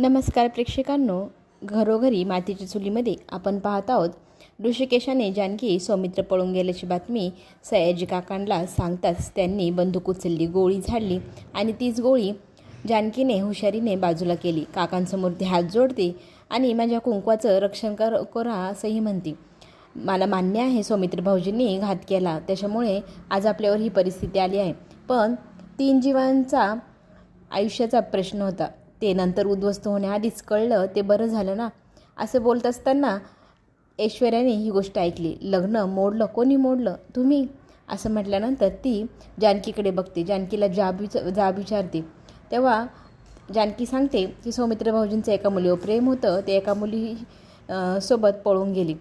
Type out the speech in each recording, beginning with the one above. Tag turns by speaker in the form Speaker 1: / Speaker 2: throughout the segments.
Speaker 1: नमस्कार प्रेक्षकांनो. घरोघरी मातीच्या चुलीमध्ये आपण पाहत आहोत ऋषिकेशाने जानकी सौमित्र पळून गेल्याची बातमी. सयाजी काकांना सांगताच त्यांनी बंदूक उचलली गोळी झाडली आणि तीच गोळी जानकीने हुशारीने बाजूला केली. काकांसमोर ती हात जोडते आणि माझ्या कुंकवाचं रक्षण कर करा असंही म्हणते. मला मान्य आहे सौमित्र भाऊजींनी घात केला. त्याच्यामुळे आज आपल्यावर ही परिस्थिती आली आहे. पण तीन जीवांचा आयुष्याचा प्रश्न होता. ते नंतर उद्ध्वस्त होण्याआधीच कळलं ते बरं झालं ना? असं बोलत असताना ऐश्वर्याने ही गोष्ट ऐकली. लग्न मोडलं कोणी मोडलं? तुम्ही? असं म्हटल्यानंतर ती जानकीकडे बघते. जानकीला जाब विच जाब विचारते. तेव्हा जानकी सांगते की सौमित्र भाऊजींचं एका मुलीवर प्रेम होतं. ते एका मुली सोबत पळून गेली.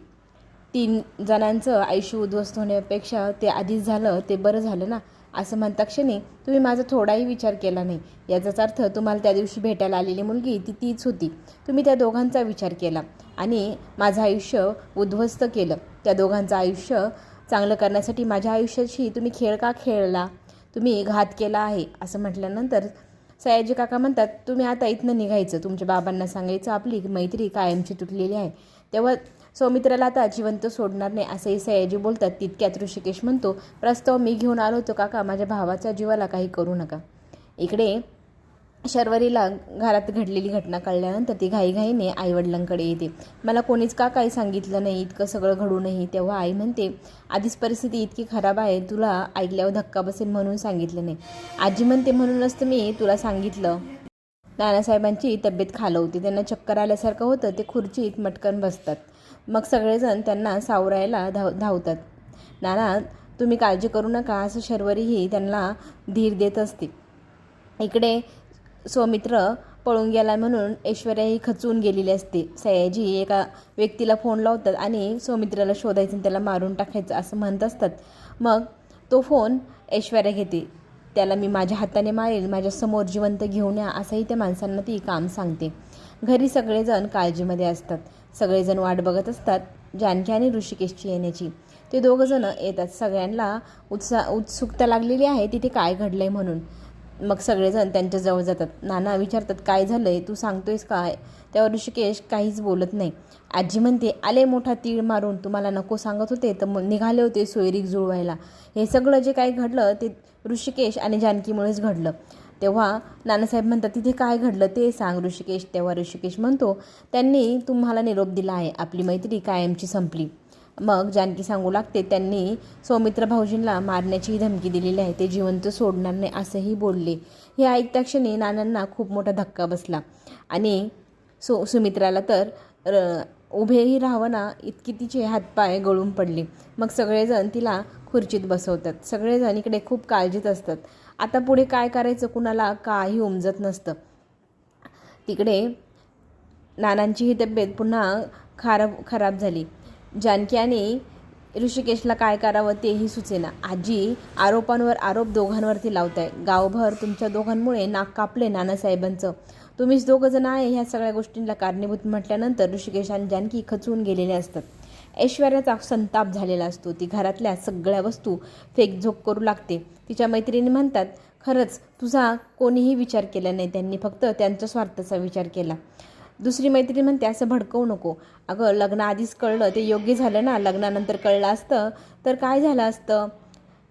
Speaker 1: तीन जणांचं आयुष्य उद्ध्वस्त होण्यापेक्षा ते आधीच झालं. ते बरं झालं ना? असं म्हणता क्षणी तुम्ही माझा थोडाही विचार केला नाही. याचाच अर्थ तुम्हाला त्या दिवशी भेटायला आलेली मुलगी ती तीच होती. तुम्ही त्या दोघांचा विचार केला आणि माझं आयुष्य उद्ध्वस्त केलं. त्या दोघांचं आयुष्य चांगलं करण्यासाठी माझ्या आयुष्याशी तुम्ही खेळ का खेळला? तुम्ही घात केला आहे असं म्हटल्यानंतर सयाजी काका म्हणतात तुम्ही आता इथनं निघायचं. तुमच्या बाबांना सांगायचं आपली मैत्री कायमची तुटलेली आहे. तेव्हा सौमित्राला आता जिवंत सोडणार नाही असंही सयाजी बोलतात. तितक्यात ऋषिकेश म्हणतो प्रस्ताव मी घेऊन आलो होतो काका माझ्या भावाच्या जीवाला काही करू नका. इकडे शर्वरीला घरात घडलेली घटना कळल्यानंतर ती घाईघाईने आईवडिलांकडे येते. मला कोणीच का काही सांगितलं नाही इतकं सगळं घडूनही तेव्हा आई म्हणते आधीच परिस्थिती इतकी खराब आहे तुला ऐकल्यावर धक्का बसेल म्हणून सांगितलं नाही. आजी म्हणते म्हणूनच तर मी तुला सांगितलं. नानासाहेबांची तब्येत खालवते. त्यांना चक्कर आल्यासारखं होतं ते खुर्चीत मटकन बसतात. मग सगळेजण त्यांना सावरायला धाव धावतात. नाना तुम्ही काळजी करू नका असं शर्वरीही त्यांना धीर देत असते इकडे सौमित्र पळून गेला म्हणून ऐश्वर्याही खचून गेलेली असते. सयाजी एका व्यक्तीला फोन लावतात आणि सौमित्राला शोधायचं आणि त्याला मारून टाकायचं असं म्हणत असतात. मग तो फोन ऐश्वर्या घेते. त्याला मी माझ्या हाताने मारेल माझ्यासमोर जिवंत घेऊन या असंही त्या माणसांना ती काम सांगते. घरी सगळेजण काळजीमध्ये असतात. सगळेजण वाट बघत असतात जानकी आणि ऋषिकेशची येण्याची. ते दोघंजणं येतात. सगळ्यांना उत्साह उत्सुकता लागलेली आहे तिथे काय घडलं आहे म्हणून. मग सगळेजण त्यांच्याजवळ जातात. नाना विचारतात काय झालं आहे तू सांगतोयस काय? त्यावर ऋषिकेश काहीच बोलत नाही. आजी म्हणते आले मोठा तीळ मारून तुम्हाला नको सांगत होते तर मग निघाले होते सोयरीक जुळवायला. हे सगळं जे काही घडलं ते ऋषिकेश आणि जानकीमुळेच घडलं. तेव्हा नानासाहेब म्हणतात तिथे काय घडलं ते सांग ऋषिकेश. तेव्हा ऋषिकेश म्हणतो त्यांनी तुम्हाला निरोप दिला आहे आपली मैत्री कायमची संपली. मग जानकी सांगू लागते त्यांनी सौमित्र भाऊजींना मारण्याचीही धमकी दिलेली आहे ते जिवंत सोडणार नाही असंही बोलले. हे ऐकता क्षणी नानांना खूप मोठा धक्का बसला. आणि सु सुमित्राला तर र उभेही राहावं ना इतकी तिचे हातपाय गळून पडले. मग सगळेजण तिला खुर्चीत बसवतात. सगळेजण इकडे खूप काळजीत असतात. आता पुढे काय करायचं? कुणाला काही उमजत नसतं. तिकडे नानांची ही तब्येत पुन्हा खराब खराब झाली. जानकी आणि ऋषिकेशला काय करावं तेही सुचेना. आजी आरोपांवर आरोप दोघांवरती लावत आहे गावभर तुमच्या दोघांमुळे नाक कापले नानासाहेबांचं. तुम्हीच दोघंजण आहे ह्या सगळ्या गोष्टींना कारणीभूत म्हटल्यानंतर ऋषिकेश आणि जानकी खचून गेलेले असतात. ऐश्वर्याचा संताप झालेला असतो. ती घरातल्या सगळ्या वस्तू फेकझोक करू लागते. तिच्या मैत्रिणी म्हणतात खरंच तुझा कोणीही विचार केला नाही. त्यांनी फक्त त्यांच्या स्वार्थाचा विचार केला. दुसरी मैत्रीण म्हणते असं भडकवू नको. अगं लग्नाआधीच कळलं. ते योग्य झालं ना. लग्नानंतर कळलं असतं. तर काय झालं असतं?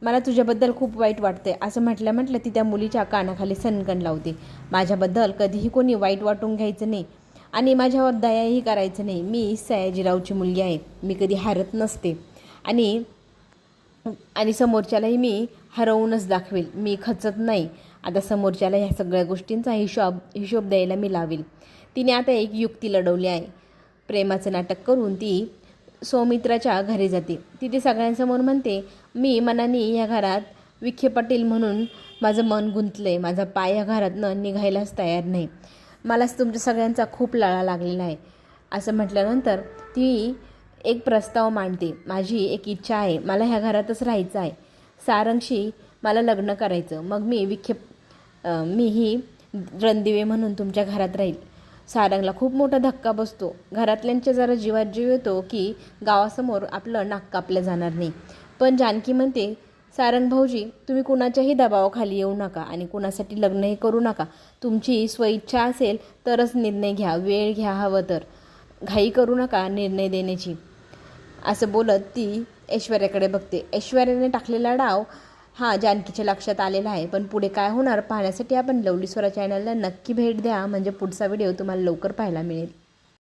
Speaker 1: मला तुझ्याबद्दल खूप वाईट वाटते असं म्हटलं म्हटलं ती त्या मुलीच्या कानाखाली सनकण लावते. माझ्याबद्दल कधीही कोणी वाईट वाटून घ्यायचं नाही. आणि माझ्यावर दयाही करायचं नाही. मी सयाजीरावची मुलगी आहे. मी कधी हारत नसते. आणि आणि समोरच्यालाही मी हरवूनच दाखवेल. मी खचत नाही. आता समोरच्याला ह्या सगळ्या गोष्टींचा हिशोब हिशोब द्यायला मी लावेल. तिने आता एक युक्ती लढवली आहे. प्रेमाचं नाटक करून ती सौमित्राच्या घरी जाते. तिथे सगळ्यांसमोर म्हणते मी मनाने या घरात विखे पाटील म्हणून माझं मन गुंतलं आहे माझा पाय या घरातनं निघायलाच तयार नाही. मलाच तुमच्या सगळ्यांचा खूप लळा लागलेला आहे. असं म्हटल्यानंतर ती एक प्रस्ताव मांडते. माझी एक इच्छा आहे. मला ह्या घरातच राहायचं आहे. सारंगशी मला लग्न करायचं. मग मी विखे मीही रणदिवे म्हणून तुमच्या घरात राहील. सारंगला खूप मोठा धक्का बसतो. घरातल्यांच्या जरा जीवात जीव येतो की गावासमोर आपलं नाक कापलं जाणार नाही. पण जानकी म्हणते सारंग भाऊजी तुम्ही कुणाच्याही दबावाखाली येऊ नका आणि कुणासाठी लग्नही करू नका. तुमची स्वइच्छा असेल तरच निर्णय घ्या वेळ घ्या हवं तर. घाई करू नका निर्णय देण्याची. असं बोलत ती ऐश्वर्याकडे बघते. ऐश्वर्याने टाकलेला डाव हा जानकीच्या लक्षात आलेला आहे. पण पुढे काय होणार पाहण्यासाठी आपण लवली स्वरा चॅनलला नक्की भेट द्या. म्हणजे पुढचा व्हिडिओ तुम्हाला लवकर पाहायला मिळेल.